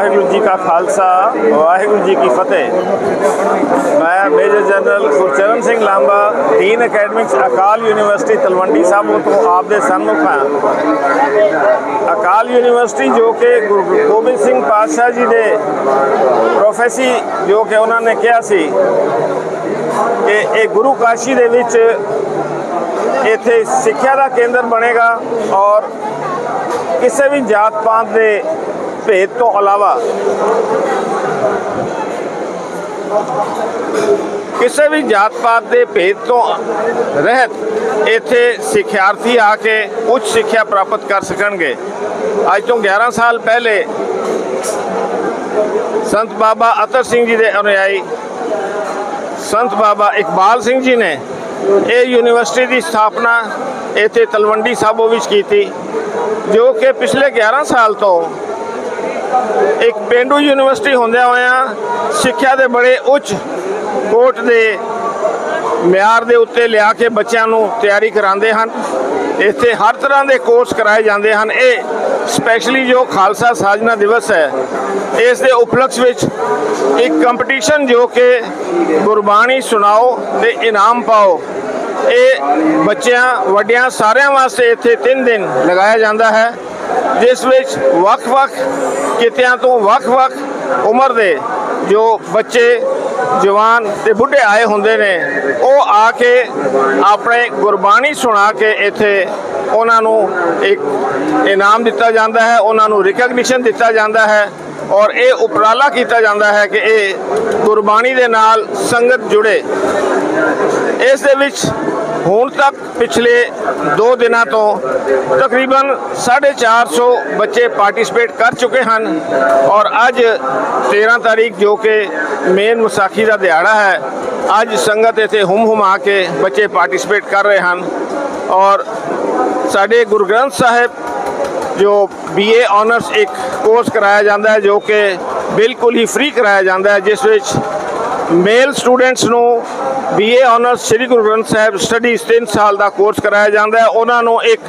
ਵਾਹਿਗੁਰੂ ਜੀ ਕਾ ਖਾਲਸਾ, ਵਾਹਿਗੁਰੂ ਜੀ ਕੀ ਫਤਿਹ। ਮੈਂ major general Gurcharan Singh Lamba dean academics Akal university, Talwandi Sahib ਤੋਂ ਆਪ ਦੇ ਸਨਮੁਖ ਹਾਂ। ਅਕਾਲ ਯੂਨੀਵਰਸਿਟੀ ਜੋ ਕਿ ਗੁਰੂ ਗੋਬਿੰਦ ਸਿੰਘ ਪਾਤਸ਼ਾਹ ਜੀ ਦੇ ਪ੍ਰੋਫੈਸੀ ਜੋ ਕਿ ਉਹਨਾਂ ਨੇ ਕਿਹਾ ਸੀ ਕਿ ਇਹ ਗੁਰੂ ਕਾਸ਼ੀ ਦੇ ਵਿੱਚ ਇੱਥੇ ਸਿੱਖਿਆ ਦਾ ਕੇਂਦਰ ਬਣੇਗਾ ਔਰ ਕਿਸੇ ਵੀ ਜਾਤ ਪਾਤ ਦੇ ਭੇਦ ਤੋਂ ਇਲਾਵਾ ਕਿਸੇ ਵੀ ਜਾਤ ਪਾਤ ਦੇ ਭੇਦ ਤੋਂ ਰਹਿਤ ਇੱਥੇ ਸਿੱਖਿਆਰਥੀ ਆ ਕੇ ਉੱਚ ਸਿੱਖਿਆ ਪ੍ਰਾਪਤ ਕਰ ਸਕਣਗੇ। ਅੱਜ ਤੋਂ 11 ਸਾਲ ਪਹਿਲੇ ਸੰਤ ਬਾਬਾ ਅਤਰ ਸਿੰਘ ਜੀ ਦੇ ਅਨੁਯਾਈ ਸੰਤ ਬਾਬਾ ਇਕਬਾਲ ਸਿੰਘ ਜੀ ਨੇ ਇਹ ਯੂਨੀਵਰਸਿਟੀ ਦੀ ਸਥਾਪਨਾ ਇੱਥੇ ਤਲਵੰਡੀ ਸਾਬੋ ਵਿੱਚ ਕੀਤੀ, ਜੋ ਕਿ ਪਿਛਲੇ 11 ਸਾਲ ਤੋਂ ਇੱਕ ਪਿੰਡੂ ਯੂਨੀਵਰਸਿਟੀ ਹੁੰਦਿਆਂ ਹੋਇਆਂ ਸਿੱਖਿਆ ਦੇ ਬੜੇ ਉੱਚ ਕੋਟ ਦੇ ਮਿਆਰ ਦੇ ਉੱਤੇ ਲਿਆ ਕੇ ਬੱਚਿਆਂ ਨੂੰ ਤਿਆਰੀ ਕਰਾਉਂਦੇ ਹਨ। ਇੱਥੇ ਹਰ ਤਰ੍ਹਾਂ ਦੇ ਕੋਰਸ ਕਰਾਏ ਜਾਂਦੇ ਹਨ। ਇਹ ਸਪੈਸ਼ਲੀ ਜੋ ਖਾਲਸਾ ਸਾਜਨਾ ਦਿਵਸ ਹੈ, ਇਸ ਦੇ ਉਪਲਕਸ਼ ਵਿੱਚ ਇੱਕ ਕੰਪੀਟੀਸ਼ਨ ਜੋ ਕਿ ਗੁਰਬਾਣੀ ਸੁਣਾਓ ਤੇ ਇਨਾਮ ਪਾਓ, ਇਹ ਬੱਚਿਆਂ, ਵੱਡਿਆਂ ਸਾਰਿਆਂ ਵਾਸਤੇ ਇੱਥੇ 3 ਦਿਨ ਲਗਾਇਆ ਜਾਂਦਾ ਹੈ। ਜਿਸ ਵਿੱਚ ਵੱਖ-ਵੱਖ ਕਿਤਿਆਂ ਤੋਂ ਵੱਖ-ਵੱਖ ਉਮਰ ਦੇ ਜੋ ਬੱਚੇ, ਜਵਾਨ ਤੇ ਬੁੱਢੇ ਆਏ ਹੁੰਦੇ ਨੇ, ਉਹ ਆ ਕੇ ਆਪਣੇ ਗੁਰਬਾਣੀ ਸੁਣਾ ਕੇ ਇੱਥੇ ਉਹਨਾਂ ਨੂੰ ਇੱਕ ਇਨਾਮ ਦਿੱਤਾ ਜਾਂਦਾ ਹੈ, ਉਹਨਾਂ ਨੂੰ ਰਿਕਗਨੀਸ਼ਨ ਦਿੱਤਾ ਜਾਂਦਾ ਹੈ ਔਰ ਇਹ ਉਪਰਾਲਾ ਕੀਤਾ ਜਾਂਦਾ ਹੈ ਕਿ ਇਹ ਗੁਰਬਾਣੀ ਦੇ ਨਾਲ ਸੰਗਤ ਜੁੜੇ। ਇਸ ਦੇ ਵਿੱਚ ਹੁਣ ਤੱਕ ਪਿਛਲੇ 2 ਦਿਨਾਂ ਤੋਂ ਤਕਰੀਬਨ 450 ਬੱਚੇ ਪਾਰਟਿਸਿਪੇਟ ਕਰ ਚੁੱਕੇ ਹਨ ਔਰ ਅੱਜ 13 ਤਾਰੀਖ ਜੋ ਕਿ ਮੇਨ ਮੁਸਾਖੀ ਦਾ ਦਿਹਾੜਾ ਹੈ, ਅੱਜ ਸੰਗਤ ਇੱਥੇ ਹੁਮ ਹੁਮਾ ਕੇ ਬੱਚੇ ਪਾਰਟਿਸਿਪੇਟ ਕਰ ਰਹੇ ਹਨ ਔਰ ਸਾਡੇ ਗੁਰੂ ਗ੍ਰੰਥ ਸਾਹਿਬ ਜੋ ਬੀਏ ਆਨਰਸ ਇੱਕ ਕੋਰਸ ਕਰਾਇਆ ਜਾਂਦਾ ਹੈ ਜੋ ਕਿ ਬਿਲਕੁਲ ਹੀ ਫ੍ਰੀ ਕਰਾਇਆ ਜਾਂਦਾ ਹੈ, ਜਿਸ ਵਿੱਚ ਮੇਲ ਸਟੂਡੈਂਟਸ ਨੂੰ BA honours Sri Guru Granth Sahib studies 3 ਸਾਲ ਦਾ ਕੋਰਸ ਕਰਾਇਆ ਜਾਂਦਾ ਹੈ। ਉਹਨਾਂ ਨੂੰ ਇੱਕ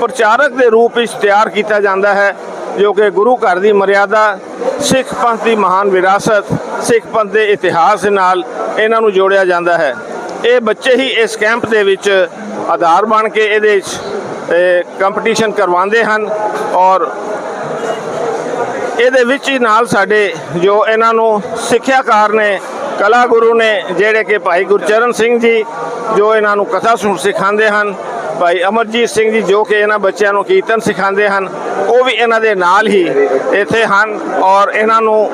ਪ੍ਰਚਾਰਕ ਦੇ ਰੂਪ ਵਿੱਚ ਤਿਆਰ ਕੀਤਾ ਜਾਂਦਾ ਹੈ, ਜੋ ਕਿ ਗੁਰੂ ਘਰ ਦੀ ਮਰਿਆਦਾ, ਸਿੱਖ ਪੰਥ ਦੀ ਮਹਾਨ ਵਿਰਾਸਤ, ਸਿੱਖ ਪੰਥ ਦੇ ਇਤਿਹਾਸ ਦੇ ਨਾਲ ਇਹਨਾਂ ਨੂੰ ਜੋੜਿਆ ਜਾਂਦਾ ਹੈ। ਇਹ ਬੱਚੇ ਹੀ ਇਸ ਕੈਂਪ ਦੇ ਵਿੱਚ ਆਧਾਰ ਬਣ ਕੇ ਇਹਦੇ ਵਿੱਚ ਕੰਪੀਟੀਸ਼ਨ ਕਰਵਾਉਂਦੇ ਹਨ ਔਰ ਇਹਦੇ ਵਿੱਚ ਹੀ ਨਾਲ ਸਾਡੇ ਜੋ ਇਹਨਾਂ ਨੂੰ ਸਿੱਖਿਆਕਾਰ ਨੇ ਕਲਾ ਗੁਰੂ ਨੇ ਜਿਹੜੇ ਕਿ ਭਾਈ ਗੁਰਚਰਨ ਸਿੰਘ ਜੀ ਜੋ ਇਹਨਾਂ ਨੂੰ ਕਥਾ ਸੁਣ ਸਿਖਾਉਂਦੇ ਹਨ, ਭਾਈ ਅਮਰਜੀਤ ਸਿੰਘ ਜੀ ਜੋ ਕਿ ਇਹਨਾਂ ਬੱਚਿਆਂ ਨੂੰ ਕੀਰਤਨ ਸਿਖਾਉਂਦੇ ਹਨ, ਉਹ ਵੀ ਇਹਨਾਂ ਦੇ ਨਾਲ ਹੀ ਇੱਥੇ ਹਨ ਔਰ ਇਹਨਾਂ ਨੂੰ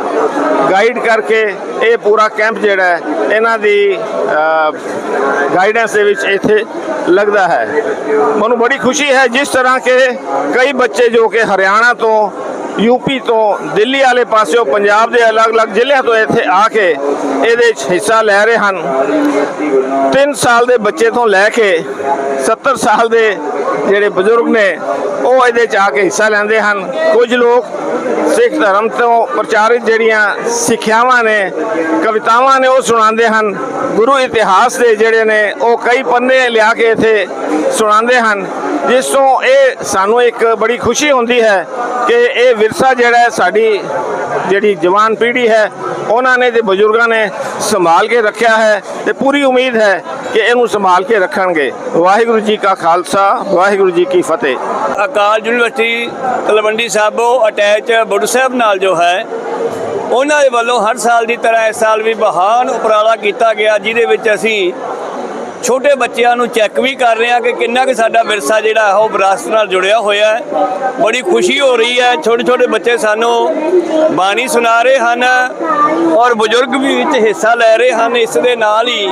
ਗਾਈਡ ਕਰਕੇ ਇਹ ਪੂਰਾ ਕੈਂਪ ਜਿਹੜਾ ਹੈ, ਇਹਨਾਂ ਦੀ ਗਾਈਡੈਂਸ ਦੇ ਵਿੱਚ ਇੱਥੇ ਲੱਗਦਾ ਹੈ। ਮੈਨੂੰ ਬੜੀ ਖੁਸ਼ੀ ਹੈ ਜਿਸ ਤਰ੍ਹਾਂ ਕਿ ਕਈ ਬੱਚੇ ਜੋ ਕਿ ਹਰਿਆਣਾ ਤੋਂ ਯੂਪੀ ਤੋਂ ਦਿੱਲੀ ਵਾਲੇ ਪਾਸਿਓਂ ਪੰਜਾਬ ਦੇ ਅਲੱਗ-ਅਲੱਗ ਜ਼ਿਲ੍ਹਿਆਂ ਤੋਂ ਇੱਥੇ ਆ ਕੇ ਇਹਦੇ ਵਿੱਚ ਹਿੱਸਾ ਲੈ ਰਹੇ ਹਨ। 3 ਸਾਲ ਦੇ ਬੱਚੇ ਤੋਂ ਲੈ ਕੇ 70 ਸਾਲ ਦੇ ਜਿਹੜੇ ਬਜ਼ੁਰਗ ਨੇ, ਉਹ ਇਹਦੇ ਚ ਆ ਕੇ ਹਿੱਸਾ ਲੈਂਦੇ ਹਨ। ਕੁਝ ਲੋਕ ਸਿੱਖ ਧਰਮ ਤੋਂ ਪ੍ਰਚਾਰਿਤ ਜਿਹੜੀਆਂ ਸਿੱਖਿਆਵਾਂ ਨੇ, ਕਵਿਤਾਵਾਂ ਨੇ, ਉਹ ਸੁਣਾਉਂਦੇ ਹਨ। ਗੁਰੂ ਇਤਿਹਾਸ ਦੇ ਜਿਹੜੇ ਨੇ, ਉਹ ਕਈ ਪੰਨੇ ਲਿਆ ਕੇ ਇੱਥੇ ਸੁਣਾਉਂਦੇ ਹਨ। ਜਿਸ ਤੋਂ ਇਹ ਸਾਨੂੰ ਇੱਕ ਬੜੀ ਖੁਸ਼ੀ ਹੁੰਦੀ ਹੈ ਕਿ ਇਹ ਵਿਰਸਾ ਜਿਹੜਾ ਹੈ ਸਾਡੀ ਜਿਹੜੀ ਜਵਾਨ ਪੀੜ੍ਹੀ ਹੈ, ਉਹਨਾਂ ਨੇ ਤੇ ਬਜ਼ੁਰਗਾਂ ਨੇ ਸੰਭਾਲ ਕੇ ਰੱਖਿਆ ਹੈ ਤੇ ਪੂਰੀ ਉਮੀਦ ਹੈ ਕਿ ਇਹਨੂੰ ਸੰਭਾਲ ਕੇ ਰੱਖਣਗੇ। ਵਾਹਿਗੁਰੂ ਜੀ ਕਾ ਖਾਲਸਾ, ਵਾਹਿਗੁਰੂ ਜੀ ਕੀ ਫਤਿਹ। ਅਕਾਲ ਯੂਨੀਵਰਸਿਟੀ, ਤਲਵੰਡੀ ਸਾਬੋ, ਅਟੈਚ ਬੁੱਢ ਸਾਹਿਬ ਨਾਲ ਜੋ ਹੈ, ਉਹਨਾਂ ਦੇ ਵੱਲੋਂ ਹਰ ਸਾਲ ਦੀ ਤਰ੍ਹਾਂ ਇਸ ਸਾਲ ਵੀ ਮਹਾਨ ਉਪਰਾਲਾ ਕੀਤਾ ਗਿਆ, ਜਿਹਦੇ ਵਿੱਚ ਅਸੀਂ ਛੋਟੇ ਬੱਚਿਆਂ ਨੂੰ ਚੈੱਕ ਵੀ ਕਰ ਰਹੇ ਹਾਂ ਕਿ ਕਿੰਨਾ ਕਿ ਸਾਡਾ ਵਿਰਸਾ ਜਿਹੜਾ ਹੈ ਉਹ ਵਿਰਾਸਤ ਨਾਲ ਜੁੜਿਆ ਹੋਇਆ ਹੈ। ਬੜੀ ਖੁਸ਼ੀ ਹੋ ਰਹੀ ਹੈ। ਛੋਟੇ ਛੋਟੇ ਬੱਚੇ ਸਾਨੂੰ ਬਾਣੀ ਸੁਣਾ ਰਹੇ ਹਨ ਔਰ ਬਜ਼ੁਰਗ ਵੀ ਵਿੱਚ ਹਿੱਸਾ ਲੈ ਰਹੇ ਹਨ। ਇਸ ਦੇ ਨਾਲ ਹੀ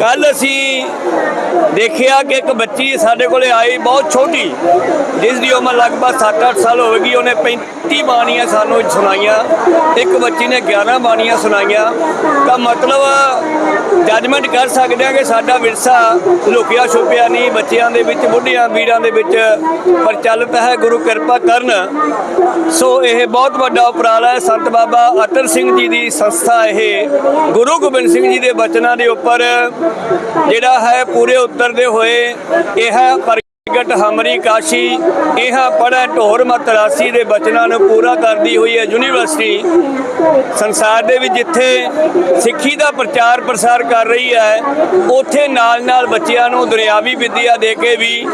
ਕੱਲ ਅਸੀਂ ਦੇਖਿਆ ਕਿ ਇੱਕ ਬੱਚੀ ਸਾਡੇ ਕੋਲੇ ਆਈ ਬਹੁਤ ਛੋਟੀ, ਜਿਸ ਦੀ ਉਮਰ ਲਗਭਗ 7-8 ਸਾਲ ਹੋਵੇਗੀ। ਉਹਨੇ 35 ਬਾਣੀਆਂ ਸਾਨੂੰ ਸੁਣਾਈਆਂ। ਇੱਕ ਬੱਚੀ ਨੇ 11 ਬਾਣੀਆਂ ਸੁਣਾਈਆਂ। ਤਾਂ ਮਤਲਬ ਜੱਜਮੈਂਟ ਕਰ ਸਕਦੇ ਹਾਂ ਕਿ ਸਾਡਾ ਵਿਰਸਾ ਲੁਕਿਆ ਛੁਪਿਆ ਨਹੀਂ, ਬੱਚਿਆਂ ਦੇ ਵਿੱਚ, ਬੁੱਢਿਆਂ ਵੀਰਾਂ ਦੇ ਵਿੱਚ ਪ੍ਰਚਲਿਤ ਹੈ ਗੁਰੂ ਕਿਰਪਾ ਕਰਨ। ਸੋ ਇਹ ਬਹੁਤ ਵੱਡਾ ਉਪਰਾਲਾ ਹੈ। ਸੰਤ ਬਾਬਾ ਅਤਰ ਸਿੰਘ ਜੀ ਦੀ ਸੰਸਥਾ ਇਹ, ਗੁਰੂ ਗੋਬਿੰਦ ਸਿੰਘ ਜੀ ਦੇ ਬਚਨਾਂ ਦੇ ਉੱਪਰ ਜਿਹੜਾ ਹੈ ਪੂਰੇ ਉਤਰਦੇ ਹੋਏ, ਇਹ ਪਰ ਪ੍ਰਗਟ ਹਮਰੀ ਕਾਸ਼ੀ, ਇਹ ਪੜ੍ਹੈ ਢੋਰ ਮਤ ਰਾਸੀ ਦੇ ਬਚਨਾਂ ਨੂੰ ਪੂਰਾ ਕਰਦੀ ਹੋਈ ਹੈ ਯੂਨੀਵਰਸਿਟੀ। ਸੰਸਾਰ ਦੇ ਵਿੱਚ ਜਿੱਥੇ ਸਿੱਖੀ ਦਾ ਪ੍ਰਚਾਰ ਪ੍ਰਸਾਰ ਕਰ ਰਹੀ ਹੈ, ਉੱਥੇ ਨਾਲ ਨਾਲ ਬੱਚਿਆਂ ਨੂੰ ਦੁਨਿਆਵੀ ਵਿੱਦਿਆ ਦੇ ਕੇ ਵੀ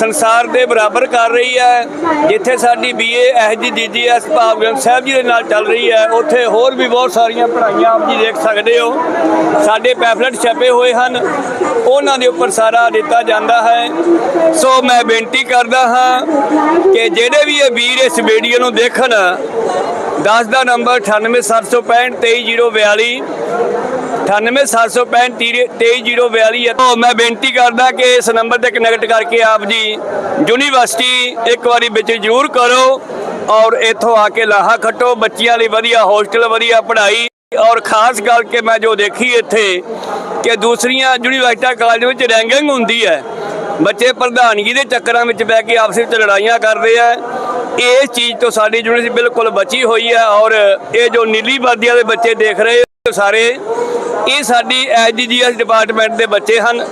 ਸੰਸਾਰ ਦੇ ਬਰਾਬਰ ਕਰ ਰਹੀ ਹੈ। ਜਿੱਥੇ ਸਾਡੀ ਬੀਏ ਐਸਜੀ ਜੀਜੀਐਸ ਭਾਵ ਗ੍ਰੰਥ ਸਾਹਿਬ ਜੀ ਦੇ ਨਾਲ ਚੱਲ ਰਹੀ ਹੈ, ਉੱਥੇ ਹੋਰ ਵੀ ਬਹੁਤ ਸਾਰੀਆਂ ਪੜ੍ਹਾਈਆਂ ਆਪ ਜੀ ਦੇਖ ਸਕਦੇ ਹੋ। ਸਾਡੇ ਪੈਫਲਟ ਛਪੇ ਹੋਏ ਹਨ, ਉਹਨਾਂ ਦੇ ਉੱਪਰ ਸਾਰਾ ਦਿੱਤਾ ਜਾਂਦਾ ਹੈ। ਸੋ ਮੈਂ ਬੇਨਤੀ ਕਰਦਾ ਹਾਂ ਕਿ ਜਿਹੜੇ ਵੀ ਇਹ ਵੀਰ ਇਸ ਵੀਡੀਓ ਨੂੰ ਦੇਖਣ 10 ਦਾ ਨੰਬਰ 98765 23042 98765 ਹੈ। ਤਾਂ ਮੈਂ ਬੇਨਤੀ ਕਰਦਾ ਕਿ ਇਸ ਨੰਬਰ ਤੇ ਕਨੈਕਟ ਕਰਕੇ ਆਪ ਜੀ ਯੂਨੀਵਰਸਿਟੀ ਇੱਕ ਵਾਰੀ ਵਿੱਚ ਜ਼ਰੂਰ ਕਰੋ ਔਰ ਇੱਥੋਂ ਆ ਕੇ ਲਾਹਾ ਖੱਟੋ। ਬੱਚਿਆਂ ਲਈ ਵਧੀਆ, ਹੋਸਟਲ ਵਧੀਆ, ਪੜ੍ਹਾਈ ਔਰ ਖਾਸ ਗੱਲ ਕਿ ਮੈਂ ਜੋ ਦੇਖੀ ਇੱਥੇ ਕਿ ਦੂਸਰੀਆਂ ਯੂਨੀਵਰਸਿਟੀਆਂ, ਕਾਲਜ ਵਿੱਚ ਰੈਂਕਿੰਗ ਹੁੰਦੀ ਹੈ। ਬੱਚੇ ਪ੍ਰਧਾਨਗੀ ਦੇ ਚੱਕਰਾਂ ਵਿੱਚ ਬਹਿ ਕੇ ਆਪਸ ਵਿੱਚ ਲੜਾਈਆਂ ਕਰਦੇ ਆ। ਇਸ ਚੀਜ਼ ਤੋਂ ਸਾਡੀ ਯੂਨੀਵਰਸਿਟੀ ਬਿਲਕੁਲ ਬਚੀ ਹੋਈ ਹੈ ਔਰ ਇਹ ਜੋ ਨੀਲੀ ਵਾਦੀਆਂ ਦੇ ਬੱਚੇ ਦੇਖ ਰਹੇ ਸਾਰੇ, ਇਹ ਸਾਡੀ ਐਜੀਜੀਐਸ ਡਿਪਾਰਟਮੈਂਟ ਦੇ ਬੱਚੇ ਹਨ।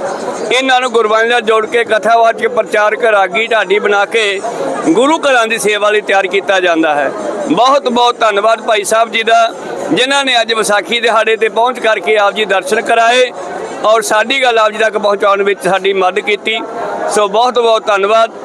ਇਹਨਾਂ ਨੂੰ ਗੁਰਬਾਣੀ ਨਾਲ ਜੋੜ ਕੇ ਕਥਾਵਾਚਕ ਪ੍ਰਚਾਰਕ ਰਾਗੀ ਢਾਡੀ ਬਣਾ ਕੇ ਗੁਰੂ ਘਰਾਂ ਦੀ ਸੇਵਾ ਲਈ ਤਿਆਰ ਕੀਤਾ ਜਾਂਦਾ ਹੈ। ਬਹੁਤ ਬਹੁਤ ਧੰਨਵਾਦ ਭਾਈ ਸਾਹਿਬ ਜੀ ਦਾ, ਜਿਨ੍ਹਾਂ ਨੇ ਅੱਜ ਵਿਸਾਖੀ ਦਿਹਾੜੇ ਤੇ ਪਹੁੰਚ ਕਰਕੇ ਆਪ ਜੀ ਦਰਸ਼ਨ ਕਰਾਏ। ਔਰ ਸਾਡੀ ਗੱਲ ਆਪ ਜੀ ਤੱਕ ਪਹੁੰਚਾਉਣ ਵਿੱਚ ਸਾਡੀ ਮਦਦ ਕੀਤੀ। ਸੋ ਬਹੁਤ ਬਹੁਤ ਧੰਨਵਾਦ।